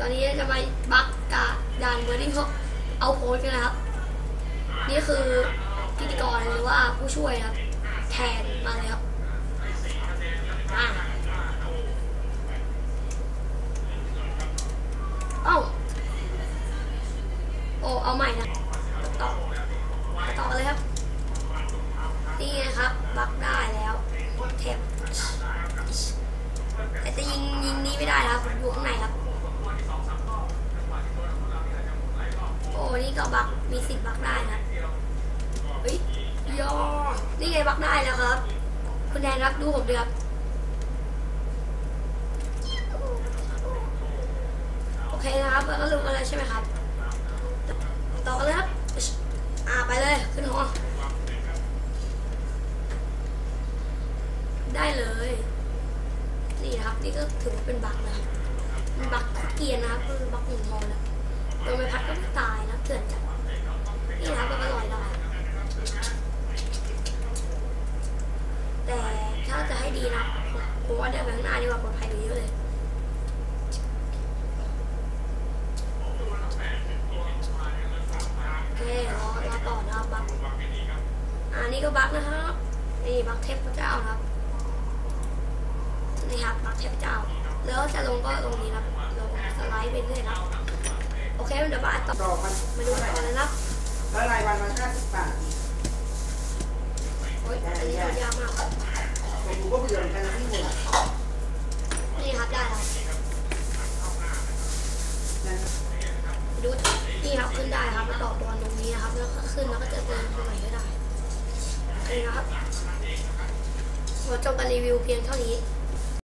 ตอนนี้จะมาบักกาดานเบอร์ดิ้งเขาเอาโพสกันนะครับ นี่คือพิธีกรหรือว่าผู้ช่วยครับ แทนมาเลยครับเอ้าโอ้เอาใหม่นะต่อต่อเลยครับ นี่นะครับบักได้แล้วเทปแต่จะยิงยิงนี้ไม่ได้ครับอยู่ข้างในครับ โอ้ นี่ก็บักมีสิทธิ์บักได้นะเฮ้ยยอนี่ไงบักได้แล้วครับ คุณแดนรับดูผมด้วยครับโอเคนะครับแล้วก็ลงกันเลยใช่ไหมครับ ต่อกันเลยครับอ่าไปเลยขึ้นหอได้เลย นี่นะครับนี่ก็ถือว่าเป็นบักนะครับบักเกียร์นะครับคือบักหนึ่งทองนะโดนใบพัดก็ไม่ตายนะเถื่อนจัดนี่นะครับก็ลอยได้ แต่ถ้าจะให้ ดีนะผมว่าเดินไปข้างหน้าดีกว่าปลอดภัยกว่าเยอะเลยโอเครอรอต่อนะครับบักอ่านี่ก็บักนะครับ นี่บักเทพเจ้าครับ นี่ครับบักเทพเจ้า แล้วจะลงก็ลงนี้ครับลงสไลด์ไปเรื่อยนะครับ โอเคเดี๋ยวมาต่อดอกมันมาดูต่อเลยนะครับแล้วรายวันมันห้าสิบบาทโอ้ยอันนี้ยากมาก นี่ครับได้แล้วดูนี่ครับขึ้นได้ครับแล้วต่อบอลตรงนี้นะครับแล้วก็ขึ้นแล้วก็จะเดินตรงไหนก็ได้โอเคนะครับขอจบการรีวิวเพียงเท่านี้